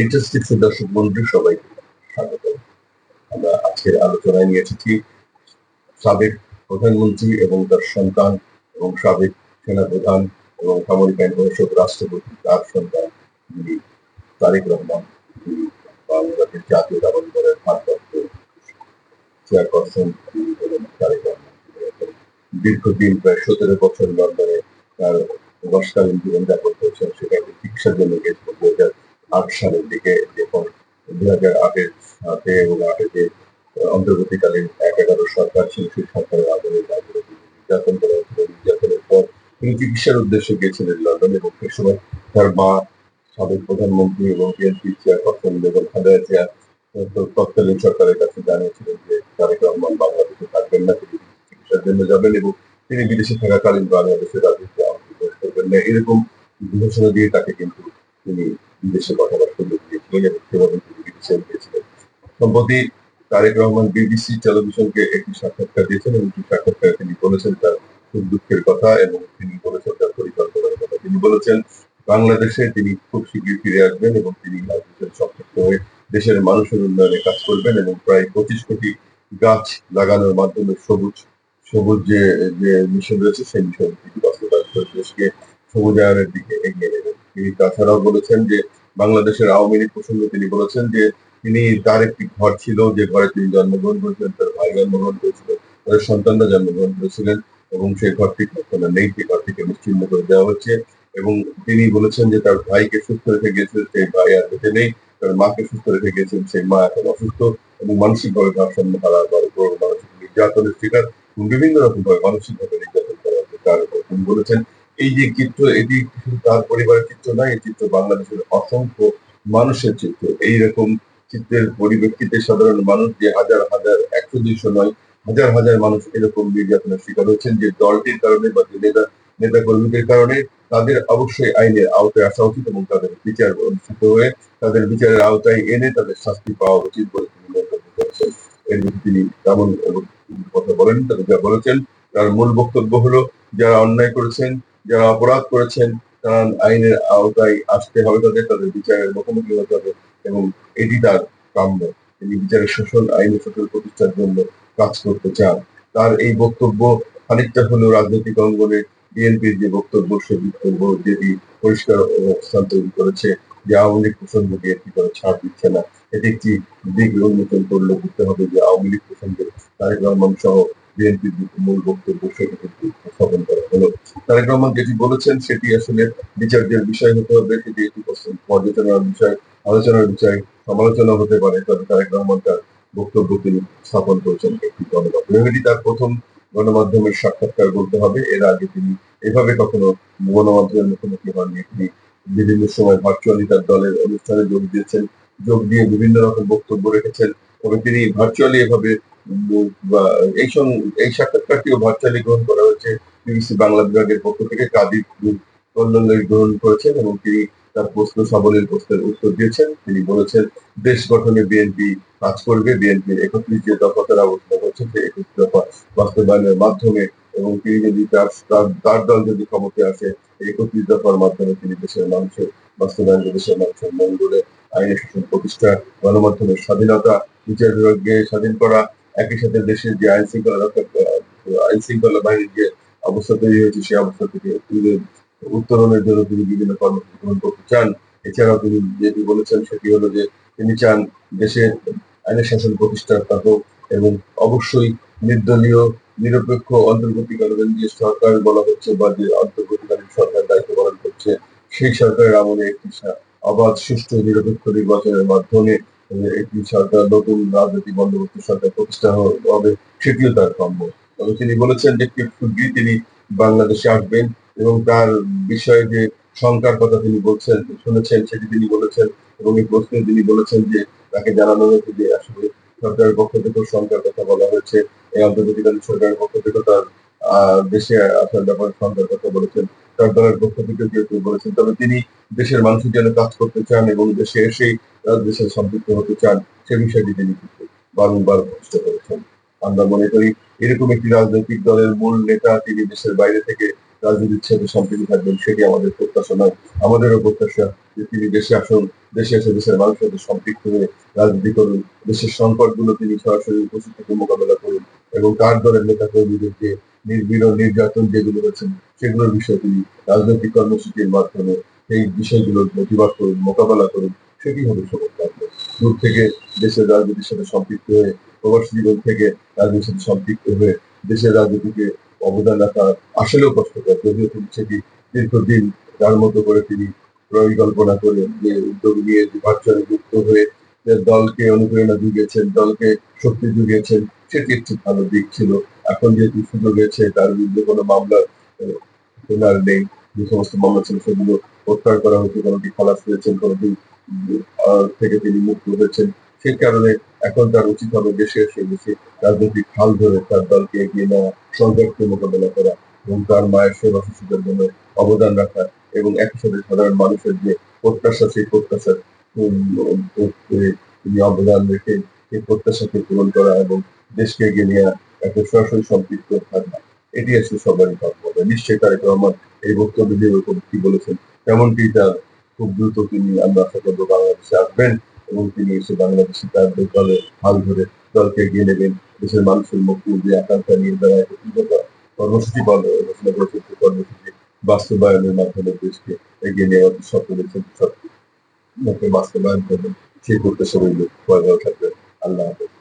এইচএসটিক্স দর্শক বন্ধু সবাইকে স্বাগত। আমরা আজকের আলোচনায় নিয়ে এসেছি সাবেক প্রধানমন্ত্রী এবং তার সন্তান এবং সাবেক সেনাপ্রধান এবং সামরিক আইন পরিষদ রাষ্ট্রপতি, তার সন্তান যিনি তারেক রহমান। যিনি বাংলাদেশের জাতীয় দাবন দলের ভারপ্রাপ্ত চেয়ারপারসন তারেক রহমান। দীর্ঘদিন প্রায় সতেরো বছর লন্ডনে তার অবস্থালীন জীবনযাপন করছেন। সেখানে চিকিৎসার জন্য গেছিল দু হাজার আট সালের দিকে যখন দু হাজার আটের সাথে এবং আটে যে অন্তর্বর্তীকালীন এক এগারো সরকার ছিল সেই সরকারের আদলে উপর নির্যাতন করা হয়েছিল। নির্যাতনের পর তিনি চিকিৎসার উদ্দেশ্যে গিয়েছিলেন লন্ডন এবং সেই সময় তার মা সাবেক প্রধানমন্ত্রী এবং বিএনপি চেয়ারপারসন বেগম খালেদা জিয়া তৎকালীন সরকারের কাছে জানিয়েছিলেন যে তারেক রহমান বাংলাদেশে থাকবেন না, তিনি চিকিৎসার জন্য যাবেন এবং তিনি বিদেশে থাকাকালীন বাংলাদেশের রাজনীতি অংশগ্রহণ করবেন না। এরকম ঘোষণা দিয়ে তাকে কিন্তু তিনি এবং বিদেশে সম্প্রতি তারেক রহমান বিবিসি টেলিভিশনকে একটি সাক্ষাৎকার দিয়েছেন এবং তিনি বলেছেন তার সুখ দুঃখের কথা এবং তিনি বলেছেন তার পরিকল্পনার কথা। তিনি বলেছেন, বাংলাদেশে তিনি খুব শীঘ্রই ফিরে আসবেন এবং তিনি হয়ে দেশের মানুষের উন্নয়নে কাজ করবেন এবং প্রায় পঁচিশ কোটি গাছ লাগানোর মাধ্যমে সবুজ সবুজ যে যে মিশন রয়েছে, সেই মিশন তিনি বাস্তবায়ন করে দেশকে সবুজায়নের দিকে এগিয়ে নেবেন তিনি তাছাড়াও বলেছেন যে বাংলাদেশের আওয়ামী লীগ প্রসঙ্গে তিনি বলেছেন যে তিনি তার একটি ঘর ছিল, যে ঘরে তিনি জন্মগ্রহণ করেছিলেন, তার ভাই জন্মগ্রহণ করেছিল, তাদের সন্তানরা জন্মগ্রহণ করেছিলেন এবং সেই ঘরটি আর নেই সেই ঘরটিকে নিশ্চিন্ন করে দেওয়া হচ্ছে এবং তিনি বলেছেন যে তার ভাইকে সুস্থ রেখে গিয়েছেন সেই ভাই আর বেঁচে নেই, তার মাকে সুস্থ রেখে গিয়েছেন সেই মা এখন অসুস্থ এবং মানসিকভাবে ভারসাম্য হারা বা মানসিক নির্যাতনের শিকার এবং বিভিন্ন রকম ভাবে মানসিকভাবে নির্যাতন করা হচ্ছে তার উপর তিনি বলেছেন এই যে চিত্র, এটি তার পরিবারের চিত্র নয়, এই চিত্র বাংলাদেশের অসংখ্য মানুষের চিত্র। এইরকম চিত্রের পরিপ্রেক্ষিতে সাধারণ মানুষ যে হাজার হাজার, একশো দুইশো নয়, হাজার হাজার মানুষ এরকম নির্যাতনের শিকার হচ্ছেন যে দলটির কারণে বা নেতা নেতা কর্মীদের কারণে তাদের অবশ্যই আইনের আওতায় আসা উচিত এবং তাদের বিচার অনুষ্ঠিত হয়ে তাদের বিচারের আওতায় এনে তাদের শাস্তি পাওয়া উচিত বলে তিনি মন্তব্য করেছেন। এর তিনি তেমন কথা বলেন তাদের যা বলেছেন, তার মূল বক্তব্য হলো, যারা অন্যায় করেছেন যারা অপরাধ করেছেন, তারা আইনের আওতায় আসতে হবে তাদের তাদের বিচারের মুখোমুখি হতে হবে এবং এটি তার কাম্য। তিনি বিচারের শোষণ আইনের শোষণ প্রতিষ্ঠার জন্য কাজ করতে চান। তার এই বক্তব্য খানিকটা হলেও রাজনৈতিক অঙ্গনে বিএনপির যে বক্তব্য, সে বক্তব্য যেটি পরিষ্কার অবস্থান তৈরি করেছে যে আওয়ামী লীগ প্রসঙ্গে বিএনপি করে ছাড় দিচ্ছে না। এটি একটি দিক উন্মোচন করলে বুঝতে হবে যে আওয়ামী লীগ প্রসঙ্গে তারেক রহমান সহ বিএনপির মূল বক্তব্য সেটি কিন্তু উপস্থাপন করা হলো। তারেক রহমান যেটি বলেছেন, সেটি আসলে বিচার্যের বিষয় হতে হবে। সেটি একটি পর্যালোচনার বিষয়, আলোচনার বিষয়, সমালোচনা হতে পারে, তবে তারেক রহমান তার বক্তব্য তিনি স্থাপন করেছেন একটি গণমাধ্যমে। এটি তার প্রথম গণমাধ্যমের সাক্ষাৎকার বলতে হবে। এর আগে তিনি এভাবে কখনো গণমাধ্যমের মুখোমুখি হননি। তিনি বিভিন্ন সময় ভার্চুয়ালি তার দলের অনুষ্ঠানে যোগ দিয়েছেন, যোগ দিয়ে বিভিন্ন রকম বক্তব্য রেখেছেন। তবে তিনি ভার্চুয়ালি এভাবে এই সাক্ষাৎকারটিও ভার্চুয়ালি গ্রহণ করা হয়েছে। বিবিসি বাংলা বিভাগের পক্ষ থেকে কাদির কল্যাণ গ্রহণ করেছেন এবং তিনি তার প্রশ্ন সাবলীল প্রশ্নের উত্তর দিয়েছেন। তিনি বলেছেন, দেশ গঠনে বিএনপি কাজ করবে। বিএনপির একত্রিশ যে দফা তারা করছে সেই একত্রিশ দফা বাস্তবায়নের মাধ্যমে এবং তিনি যদি তার দল যদি ক্ষমতায় আসে একত্রিশ দফার মাধ্যমে তিনি দেশের মানুষের বাস্তবায়ন দেশের মানুষের মঙ্গলে আইনের শাসন প্রতিষ্ঠা, গণমাধ্যমের স্বাধীনতা, বিচার বিভাগকে স্বাধীন করা, একই সাথে দেশের যে আইন শৃঙ্খলা আইন শৃঙ্খলা বাহিনীর যে অবস্থা তৈরি হয়েছে, সেই অবস্থা থেকে উত্তরণের জন্য তিনি বিভিন্ন কর্মসূচি গ্রহণ করতে চান। এছাড়াও তিনি যেটি বলেছেন সেটি হলো যে তিনি চান দেশে আইনের শাসন প্রতিষ্ঠা হোক এবং অবশ্যই নির্দলীয়, নিরপেক্ষ, অন্তর্বর্তীকালীন যে সরকার বলা হচ্ছে বা যে অন্তর্বর্তীকালীন সরকার দায়িত্ব পালন করছে, সেই সরকারের আমলে একটি অবাধ, সুষ্ঠু, নিরপেক্ষ নির্বাচনের মাধ্যমে একটি সরকার, নতুন রাজনৈতিক বন্দোবস্ত সরকার প্রতিষ্ঠা হবে, সেটিও তার কাম্য তবে তিনি বলেছেন যে খুব শীঘ্রই তিনি বাংলাদেশে আসবেন এবং তার বিষয়ে যে শঙ্কার কথা তিনি বলছেন, শুনেছেন, সেটি তিনি বলেছেন এবং এই প্রশ্নে তিনি বলেছেন যে তাকে জানানো হয়েছে যে আসলে সরকারের পক্ষ থেকে শঙ্কার কথা বলা হয়েছে। এই অন্তর্বর্তীকালীন সরকারের পক্ষ থেকে তার দেশে আসার ব্যাপারে শঙ্কার কথা বলেছেন। দলের পক্ষ থেকে যেহেতু বলেছেন, তবে তিনি দেশের মানুষের জন্য কাজ করতে চান এবং দেশে এসেই দেশের সম্পৃক্ত হতে চান, সে বিষয়টি তিনি বারংবার প্রতিষ্ঠা করেছেন। আমরা মনে করি এরকম একটি রাজনৈতিক দলের মূল নেতা তিনি দেশের বাইরে থেকে রাজনীতির সাথে সম্পৃক্ত থাকবেন, সেটি আমাদের প্রত্যাশা নয়। আমাদেরও প্রত্যাশা যে তিনি দেশে আসুন, দেশে এসে দেশের মানুষের সাথে সম্পৃক্ত হয়ে রাজনীতি করুন, দেশের সংকটগুলো তিনি সরাসরি উপস্থিত থেকে মোকাবেলা করুন এবং তার দলের নেতা কর্মীদের যে নির্বিড় নির্যাতন যেগুলো হয়েছেন সেগুলোর বিষয়ে তিনি রাজনৈতিক কর্মসূচির মাধ্যমে সেই বিষয়গুলোর প্রতিবাদ করুন, মোকাবেলা করুন, সেটি হবে কাজ দূর থেকে দেশের রাজনীতির সাথে সম্পৃক্ত হয়ে প্রবাসী জীবন থেকে রাজনীতির সাথে সম্পৃক্ত হয়ে দেশের রাজনীতিকে অবদান রাখা আসলেও কষ্টকর। যদিও তিনি সেটি দীর্ঘদিন তার মতো করে তিনি পরিকল্পনা করে যে উদ্যোগ নিয়ে ভার্চুয়ালি যুক্ত হয়ে দলকে অনুপ্রেরণা জুগিয়েছেন দলকে শক্তি জুগিয়েছেন সেটি একটি ভালো দিক ছিল। এখন যেহেতু সুযোগ হয়েছে, তার বিরুদ্ধে কোনো মামলা নেই। যে সমস্ত মামলা ছিল, সেগুলো প্রত্যাহার করা হয়েছে। কোনোটি খালাস হয়েছেন কোনোটি থেকে তিনি মুক্ত হয়েছেন। সেই কারণে এখন তার উচিত হবে দেশে এসে দেশে রাজনৈতিক হাল ধরে তার দলকে এগিয়ে নেওয়া সংঘর্ষকে মোকাবেলা করা এবং তার মায়ের সেবা শিশুদের জন্য অবদান রাখা এবং একই সাথে সাধারণ মানুষের যে প্রত্যাশা, সেই প্রত্যাশার তিনি অবদান রেখে সেই প্রত্যাশাকে পূরণ করা এবং দেশকে এগিয়ে নেওয়া একটা সরাসরি সম্পৃক্ত থাকা এটি আসলে সবারই ভাবতে হবে নিশ্চয়ই তারেক রহমান এই বক্তব্য দিয়ে ওরকম কি বলেছেন, তেমনটি তার খুব দ্রুত তিনি আমরা আশা করব বাংলাদেশে আসবেন। এবং তিনি এসে বাংলাদেশে তার দলে হাল ধরে দলকে এগিয়ে নেবেন। দেশের মানুষের মুক্তি যে আকাঙ্ক্ষা নিয়ে একত্রিত কর্মসূচি বলে ঘোষণা কর্মসূচি বাস্তবায়নের মাধ্যমে দেশকে এগিয়ে নেওয়ার স্বপ্ন দেখছেন স্বপ্নকে বাস্তবায়ন করবেন। সেই করতে রইল। থাকবেন আল্লাহ হাফেজ।